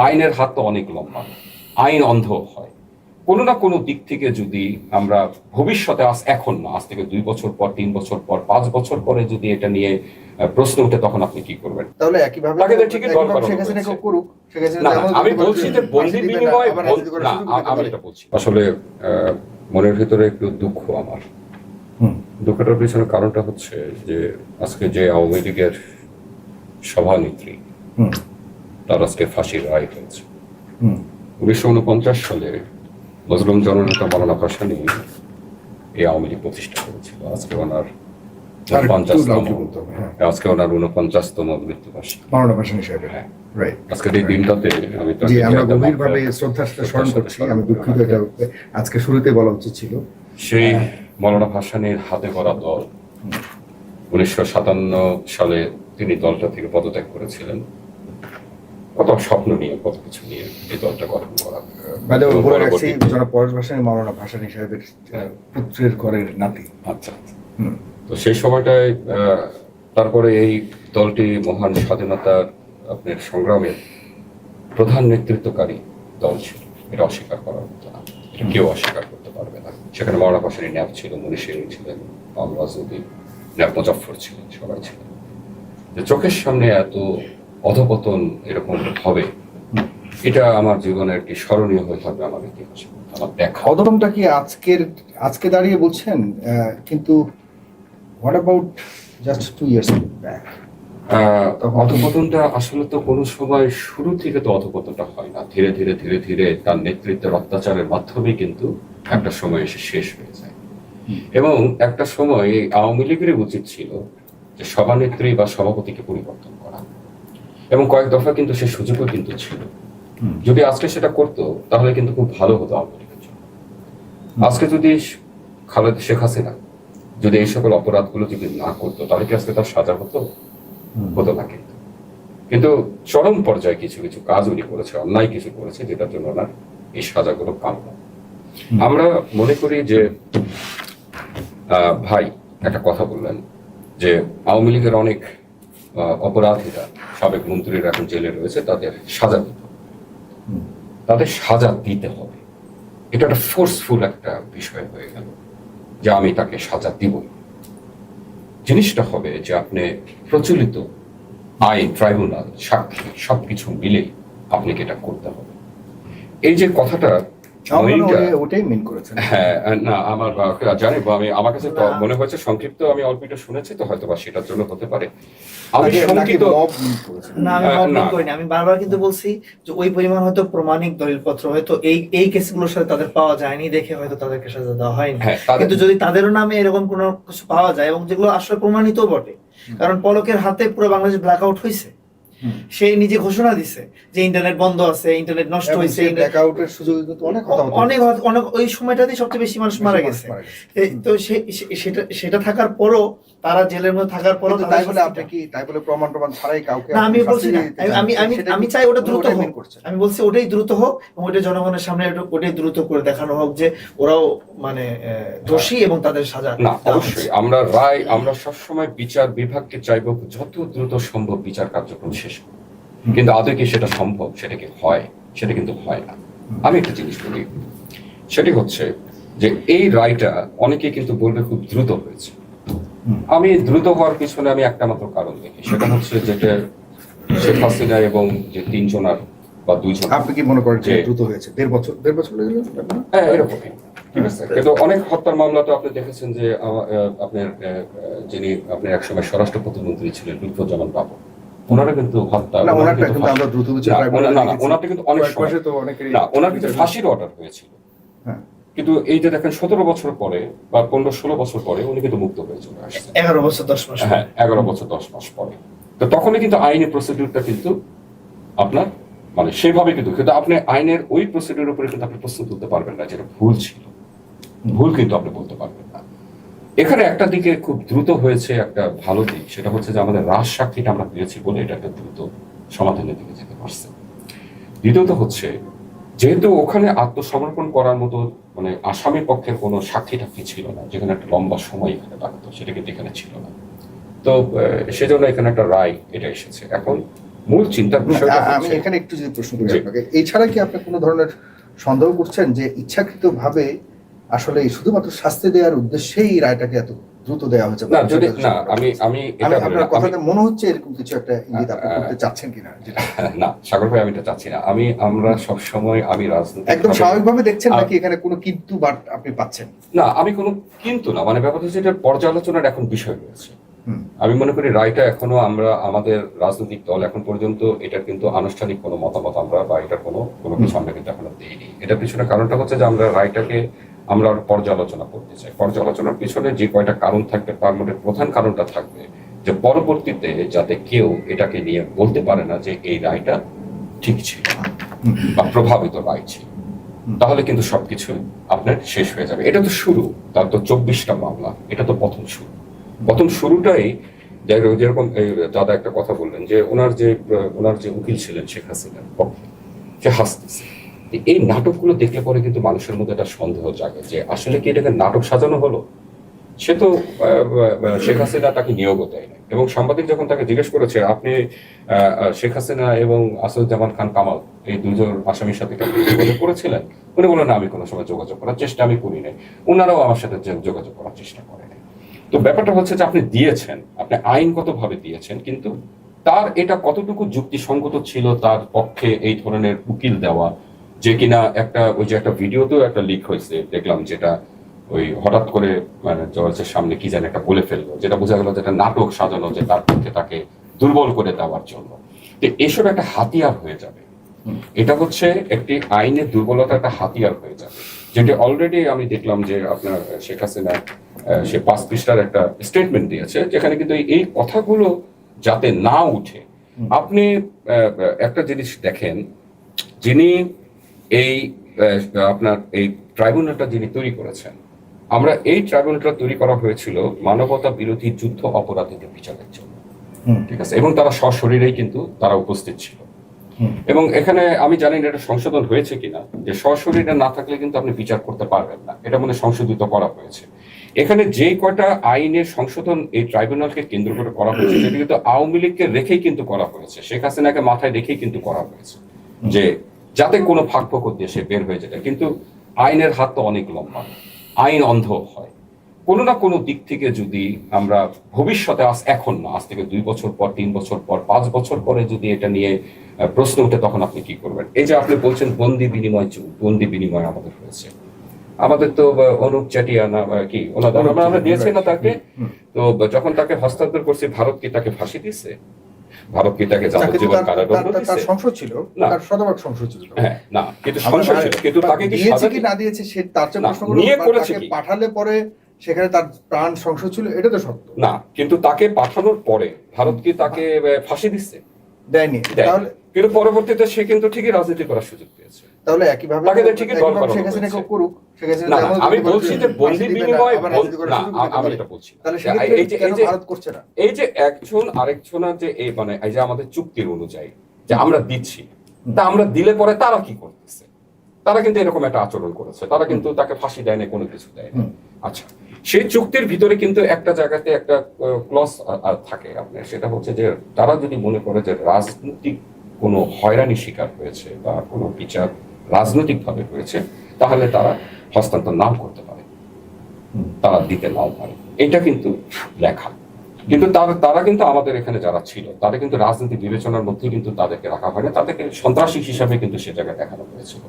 আইনের হাত তো অনেক লম্বা। আইন অন্ধ হয়। কোনো না কোনো দিক থেকে যদি আমরা ভবিষ্যতে আজ এখন না আজ থেকে দুই বছর পর তিন বছর পর পাঁচ বছর পরে যদি এটা নিয়ে আহ, প্রশ্ন উঠে তখন আপনি কি করবেন? তাহলে একইভাবে আমি বলছি যে বন্দি বিনিময় আমি এটা বলছি। আসলে আহ, মনের ভিতরে একটু দুঃখ আমার। হুম। দুঃখটার পিছনে কারণটা হচ্ছে যে আজকে যে আওয়ামী লীগের সভানেত্রী হুম, তার আজকে ফাঁসির রায় হয়েছে। উনিশশো উনপঞ্চাশ সালে নজরুল জননেতা মৌলানা ভাসানী এই আওয়ামী লীগ প্রতিষ্ঠা করেছিল। আজকে ওনার হ্যাঁ। আজকে ওনার উনপঞ্চাশতম মৃত্যুবার্ষিকী। মাওলানা ভাসানী সাহেবের। হ্যাঁ। আজকের এই দিনটাতে আমি আমরা গভীরভাবে শ্রদ্ধার সাথে স্মরণ করছি। আমি দুঃখিত এটা আজকে শুরুতে বলা উচিত ছিল। সেই মৌলানা ভাসানীর হাতে করা দল উনিশশো সাতান্ন সালে তিনি দলটা থেকে পদত্যাগ করেছিলেন। কত স্বপ্ন নিয়ে কত কিছু নিয়ে এই দলটা গঠন করা। মানে বলে রাখছি জনাব পরেশ ভাসানী মাওলানা ভাসানী সাহেবের পুত্রের ঘরের নাতি। আচ্ছা আচ্ছা। তো সেই সময়টায় তারপরে এই দলটি মহান স্বাধীনতার আপনার সংগ্রামের প্রধান নেতৃত্বকারী দল ছিল। এটা অস্বীকার করার মতো না। এটা কেউ অস্বীকার করতে পারবে না। সেখানে মৌলানা ভাসানী ন্যাপ ছিল মনীষী ছিলেন আমরাজ নদী ন্যাপ মুজফর ছিলেন সবাই ছিলেন। যে চোখের সামনে এত অধপতন এরকম হবে। এটা আমার জীবনে একটি স্মরণীয় হয়ে থাকবে আমার ইতিহাসে আমার দেখা। অধমটা কি আজকের আজকে দাঁড়িয়ে বলছেন? কিন্তু what about just two years back অধপতনটা আসলে তো কোনো সময় শুরু থেকে তো অধপতনটা হয় না। ধীরে ধীরে ধীরে ধীরে তার নেতৃত্বের অত্যাচারের মাধ্যমে কিন্তু একটা সময় এসে শেষ হয়ে যায়। এবং একটা সময় আওয়ামী লীগেরই উচিত ছিল যে সভানেত্রী বা সভাপতিকে পরিবর্তন করা। এবং কয়েক দফা কিন্তু সে সুযোগও কিন্তু ছিল। যদি আজকে সেটা করতো তাহলে কিন্তু খুব ভালো হতো আওয়ামী আজকে যদি খালেদ শেখ হাসিনা যদি এই সকল অপরাধগুলো যদি না করতো তাহলে কি আজকে তার সাজা হতো? হতো না কিন্তু। কিন্তু চরম পর্যায়ে কিছু কিছু কাজ উনি করেছে অন্যায় কিছু করেছে যেটার জন্য ওনার এই সাজাগুলো কাম্য। আমরা মনে করি যে আহ, ভাই একটা কথা বললেন যে আওয়ামী লীগের অনেক অপরাধীরা সাবেক মন্ত্রীরা এখন জেলে রয়েছে তাদের সাজা দিতে তাদের সাজা দিতে হবে। এটা একটা ফোর্সফুল একটা বিষয় হয়ে গেল যে আমি তাকে সাজা দিব। জিনিসটা হবে যে আপনি প্রচলিত আইন ট্রাইব্যুনাল সাক্ষী সবকিছু মিলে আপনাকে এটা করতে হবে। এই যে কথাটা ওটাই মিন করেছেন হ্যাঁ না আমার জানি আমি আমার কাছে মনে হয়েছে সংক্ষিপ্ত আমি অল্প একটু শুনেছি তো হয়তো বা সেটার জন্য হতে পারে আমি সংক্ষিপ্ত? না আমি। করিনি বারবার কিন্তু বলছি যে ওই পরিমাণ হয়তো প্রমাণিক দলিলপত্র হয়তো এই এই কেসগুলোর সাথে তাদের পাওয়া যায়নি দেখে হয়তো তাদেরকে সাজা দেওয়া হয়নি হ্যাঁ কিন্তু যদি তাদেরও নামে এরকম কোনো কিছু পাওয়া যায় এবং যেগুলো আসলে প্রমাণিত বটে কারণ পলকের হাতে পুরো বাংলাদেশ ব্ল্যাক আউট হয়েছে। সে নিজে ঘোষণা দিছে যে ইন্টারনেট বন্ধ আছে ইন্টারনেট নষ্ট হয়েছে সুযোগে কিন্তু অনেক। অনেক অনেক ওই সময়টাতেই সবচেয়ে বেশি মানুষ মারা গেছে। তো সেটা সেটা থাকার পরও তারা জেলের মধ্যে থাকার পরও তাই বলে আপনি কি তাই বলে প্রমাণ প্রমাণ ছাড়াই কাউকে না আমি বলছি না। আমি- আমি আমি চাই ওটা দ্রুত ওটাই হোক। আমি বলছি ওটাই দ্রুত হোক এবং ওটা জনগণের সামনে ওটাই দ্রুত করে দেখানো হোক যে ওরাও মানে আহ, দোষী এবং তাদের সাজা না অবশ্যই। আমরা রায় আমরা সবসময় বিচার বিভাগকে চাইব যত দ্রুত সম্ভব বিচার কার্যক্রম শেষ কিন্তু আদৌ কি সেটা সম্ভব? সেটা কি হয়? সেটা কিন্তু হয় না। আমি একটা জিনিস বলি। সেটি হচ্ছে যে এই রায়টা অনেকে কিন্তু বলবে খুব দ্রুত হয়েছে। আমি দ্রুত হওয়ার পিছনে আমি একটা মাত্র কারণ দেখি। সেটা হচ্ছে যেটা শেখ হাসিনা এবং যে তিনজনার বা দুইজন। আপনি কি মনে করেন যে দ্রুত হয়েছে? দেড় বছর দেড় বছর লেগে গেল হ্যাঁ এরকমই। কিন্তু অনেক হত্যার মামলা তো আপনি দেখেছেন যে আপনার যিনি আপনার একসময় স্বরাষ্ট্র প্রতিমন্ত্রী ছিলেন লুৎফুজ্জামান বাবু। ওনারা কিন্তু হত্যা ওনারটা কিন্তু আমরা দ্রুত ওনারটা কিন্তু অনেক সময়- না ওনার কিন্তু ফাঁসির অর্ডার হয়েছিল। হ্যাঁ। কিন্তু এই যে দেখেন সতেরো বছর পরে বা পনেরো ষোলো বছর পরে উনি কিন্তু মুক্ত হয়ে চলে আসছেন এগারো বছর দশ মাস হ্যাঁ এগারো বছর দশ মাস পরে। তো তখনই কিন্তু আইনি প্রসিডিউরটা কিন্তু আপনার মানে সেভাবে কিন্তু কিন্তু আপনি আইনের ওই প্রসিডিউর উপরে কিন্তু আপনি প্রশ্ন তুলতে পারবেন না যেটা ভুল ছিল। ভুল কিন্তু আপনি বলতে পারবেন না। এখানে একটা দিকে খুব দ্রুত হয়েছে একটা ভালো দিক সেটা হচ্ছে যে আমাদের রাজ সাক্ষীটা আমরা পেয়েছি বলে এটা একটা দ্রুত সমাধানের দিকে যেতে পারছে। দ্বিতীয়ত হচ্ছে যেহেতু ওখানে আত্মসমর্পণ করার মতো মানে আসামি পক্ষের কোনো সাক্ষী টাক্ষী ছিল না যেখানে একটা লম্বা সময় এখানে লাগতো সেটা কিন্তু এখানে ছিল না। তো সেজন্য এখানে একটা রায় এটা এসেছে। এখন মূল আ- আমি এখানে একটু যদি প্রশ্ন করি আপনাকে এছাড়া কি আপনি কোনো ধরনের সন্দেহ করছেন যে ইচ্ছাকৃতভাবে আসলে শুধুমাত্র শাস্তি দেওয়ার উদ্দেশ্যেই রায়টাকে এত দ্রুত দেওয়া হয়েছে না যদি না আমি আমি এটা আপনার কথাতে মনে হচ্ছে এরকম কিছু একটা ইঙ্গিত আপনি করতে চাচ্ছেন কিনা। না সাগর ভাই আমি এটা চাচ্ছি না। আমি আমরা সব সময় আমি রাজনীতি একদম স্বাভাবিকভাবে দেখছেন নাকি এখানে কোনো কিন্তু বাট আপনি পাচ্ছেন? না আমি কোনো কিন্তু না। মানে ব্যাপারটা হচ্ছে এটা পর্যালোচনার এখন বিষয় রয়েছে আমি মনে করি রায়টা এখনও আমরা আমাদের রাজনৈতিক দল এখন পর্যন্ত এটার কিন্তু আনুষ্ঠানিক কোনো মতামত আমরা বা এটার কোনো কোনো কিছু আমরা কিন্তু এখনও দিইনি। এটার পিছনে কারণটা হচ্ছে যে আমরা রায়টাকে আমরা পর্যালোচনা করতে চাই। পর্যালোচনার পিছনে যে কয়টা কারণ থাকবে তার মধ্যে প্রধান কারণটা থাকবে যে পরবর্তীতে যাতে কেউ এটাকে নিয়ে বলতে পারে না যে এই রায়টা ঠিক ছিল বা প্রভাবিত রায় ছিল। তাহলে কিন্তু সবকিছু আপনার শেষ হয়ে যাবে। এটা তো শুরু তার তো চব্বিশটা মামলা এটা তো প্রথম শুরু। প্রথম শুরুটাই যাই- যেরকম দাদা একটা কথা বললেন যে ওনার যে ওনার যে উকিল ছিলেন শেখ হাসিনার পক্ষে সে হাসতেছে। এই নাটকগুলো দেখলে পরে কিন্তু মানুষের মধ্যে একটা সন্দেহ জাগে যে আসলে কি এটাকে নাটক সাজানো হলো? সে তো শেখ হাসিনা তাকে নিয়োগও দেয় না এবং সাংবাদিক যখন তাকে জিজ্ঞেস করেছে, আপনি শেখ হাসিনা এবং আসাদুজ্জামান খান কামাল, এই দুজন আসামির সাথে যোগাযোগ করেছিলেন? উনি বললেন, না, আমি কোনো সময় যোগাযোগ করার চেষ্টা আমি করি নাই। ওনারাও আমার সাথে যোগাযোগ করার চেষ্টা করেন তো ব্যাপারটা হচ্ছে যে আপনি দিয়েছেন, আপনি আইনগতভাবে দিয়েছেন, কিন্তু তার এটা কতটুকু যুক্তিসঙ্গত ছিল তার পক্ষে এই ধরনের উকিল দেওয়া যে কিনা একটা ওই যে একটা ভিডিওতেও একটা লিক হয়েছে দেখলাম যেটা ওই হঠাৎ করে মানে জর্জের সামনে কি যেন একটা বলে ফেলল যেটা বোঝা গেল যেটা নাটক সাজানো যে তার পক্ষে তাকে দুর্বল করে দেওয়ার জন্য। তো এসব একটা হাতিয়ার হয়ে যাবে। এটা হচ্ছে একটি আইনের দুর্বলতা একটা হাতিয়ার হয়ে যাবে। যেটি অলরেডি আমি দেখলাম যে আপনার শেখ হাসিনা সে পাঁচ পৃষ্ঠার একটা স্টেটমেন্ট দিয়েছে যেখানে কিন্তু এই- কথাগুলো যাতে না উঠে। আপনি একটা জিনিস দেখেন যিনি এই আপনার এই ট্রাইব্যুনালটা যিনি তৈরি করেছেন আমরা এই ট্রাইব্যুনালটা তৈরি করা হয়েছিল মানবতা বিরোধী যুদ্ধ অপরাধীদের বিচারের জন্য। ঠিক আছে? এবং তারা সশরীরেই কিন্তু তারা উপস্থিত ছিল। এবং এখানে আমি জানি না এটা সংশোধন হয়েছে কিনা যে সশরীরে না থাকলে কিন্তু আপনি বিচার করতে পারবেন না। এটা মানে সংশোধিত করা হয়েছে। এখানে যে কয়টা আইনের সংশোধন এই ট্রাইব্যুনালকে কেন্দ্র করে করা হয়েছে সেটা কিন্তু আওয়ামী লীগকে রেখেই কিন্তু করা হয়েছে। শেখ হাসিনাকে মাথায় রেখেই কিন্তু করা হয়েছে। যে যাতে কোনো ফাঁক ফোকর দিয়ে সে বের হয়ে যেতে কিন্তু আইনের হাত তো অনেক লম্বা। আইন অন্ধ হয়। কোনো না কোনো দিক থেকে যদি আমরা ভবিষ্যতে আজ এখন না আজ থেকে দুই বছর পর তিন বছর পর পাঁচ বছর পরে যদি এটা নিয়ে প্রশ্ন উঠে তখন আপনি কি করবেন? এই যে আপনি বলছেন বন্দি বিনিময় বন্দি বিনিময় আমাদের হয়েছে। আমাদের তো অনুপ চাটিয়া না কি আমরা দিয়েছি না তাকে? তো যখন তাকে হস্তান্তর করছে ভারত কি তাকে ফাঁসি দিচ্ছে ভারত কি তাকে যাবজ্জীবন কারাদণ্ড তার- সংসদ ছিল তার শতভাগ সংসদ ছিল হ্যাঁ না কিন্তু সংসদ ছিল কিন্তু তাকে কি দিয়েছে কি না দিয়েছে সে তার প্রশ্ন করেছে? পাঠালে পরে সেখানে তার প্রাণ সংসদ ছিল এটা তো সত্য। না কিন্তু তাকে পাঠানোর পরে ভারত কি তাকে ফাঁসি দিচ্ছে? দেয়নি। দেয়। তাহলে কিন্তু পরবর্তীতে সে কিন্তু ঠিকই রাজনীতি করার সুযোগ পেয়েছে। তাহলে একইভাবে শেখ হাসিনা কেউ করুক শেখ হাসিনা আমি বলছি যে বন্দি বিনিময় না আমি এটা বলছি তাহলে এই যে এই যে ভারত করছে না? এই যে একজন আরেকজনের যে এই মানে এই যে আমাদের চুক্তির অনুযায়ী যে আমরা দিচ্ছি তা আমরা দিলে পরে তারা কি করতেছে? তারা কিন্তু এরকম একটা আচরণ করেছে। তারা কিন্তু তাকে ফাঁসি দেয় না কোনো কিছু দেয় না আচ্ছা সেই চুক্তির ভিতরে কিন্তু একটা জায়গাতে একটা ক্লস থাকে আপনার। সেটা হচ্ছে যে তারা যদি মনে করে যে রাজনৈতিক কোনো হয়রানি শিকার হয়েছে বা কোনো বিচার রাজনৈতিকভাবে হয়েছে তাহলে তারা হস্তান্তর নাও করতে পারে। তারা দিতে নাও পারে। এটা কিন্তু লেখা। কিন্তু তারা তারা কিন্তু আমাদের এখানে যারা ছিল তাদের কিন্তু রাজনীতি বিবেচনার মধ্যে কিন্তু তাদেরকে রাখা হয় না। তাদেরকে সন্ত্রাসী হিসাবে কিন্তু সে জায়গায় দেখানো হয়েছিল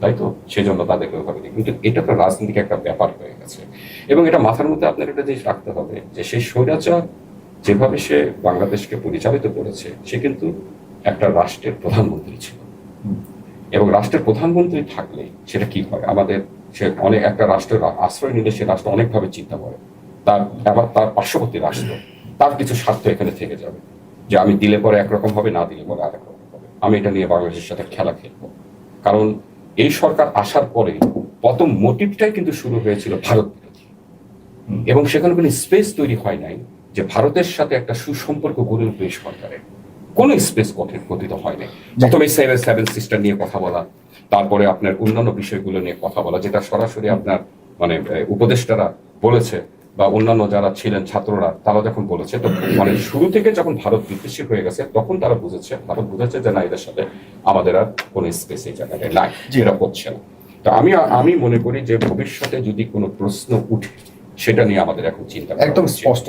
তাই তো? সেজন্য তাদেরকে ওইভাবে দেখি। কিন্তু এটা তো রাজনৈতিক একটা ব্যাপার হয়ে গেছে। এবং এটা মাথার মধ্যে আপনার একটা জিনিস রাখতে হবে যে সেই স্বৈরাচার যেভাবে সে বাংলাদেশকে পরিচালিত করেছে সে কিন্তু একটা রাষ্ট্রের প্রধানমন্ত্রী ছিল। এবং রাষ্ট্রের প্রধানমন্ত্রী থাকলে সেটা কি হয়? আমাদের সে অনেক একটা রাষ্ট্রের আশ্রয় নিলে সে রাষ্ট্র অনেকভাবে চিন্তা করে। তার আবার তার পার্শ্ববর্তী রাষ্ট্র তার কিছু স্বার্থ এখানে থেকে যাবে। যে আমি দিলে পরে একরকম হবে না দিলে পরে আরেক রকম হবে। আমি এটা নিয়ে বাংলাদেশের সাথে খেলা খেলব। কারণ এই সরকার আসার পরে প্রথম মোটিভটাই কিন্তু শুরু হয়েছিল ভারত বিরোধী। এবং সেখানে কোনো স্পেস তৈরি হয় নাই যে ভারতের সাথে একটা সুসম্পর্ক গড়ে উঠবে এই সরকারের। কোনো স্পেস গঠিত গঠিত হয় নাই প্রথমে সেভেন সেভেন সিস্টার নিয়ে কথা বলা তারপরে আপনার অন্যান্য বিষয়গুলো নিয়ে কথা বলা যেটা সরাসরি আপনার মানে উপদেষ্টারা বলেছে বা অন্যান্য যারা ছিলেন ছাত্ররা তারা যখন বলেছে তো মানে শুরু থেকে যখন ভারত বিদ্বেষী হয়ে গেছে তখন তারা বুঝেছে ভারত বুঝেছে যে না এদের সাথে আমাদের আর কোনো স্পেস এই জায়গায় নাই যেটা হচ্ছে না। তো আমি আমি মনে করি যে ভবিষ্যতে যদি কোনো প্রশ্ন উঠে সেটা নিয়ে আমাদের এখন চিন্তা একদম স্পষ্ট।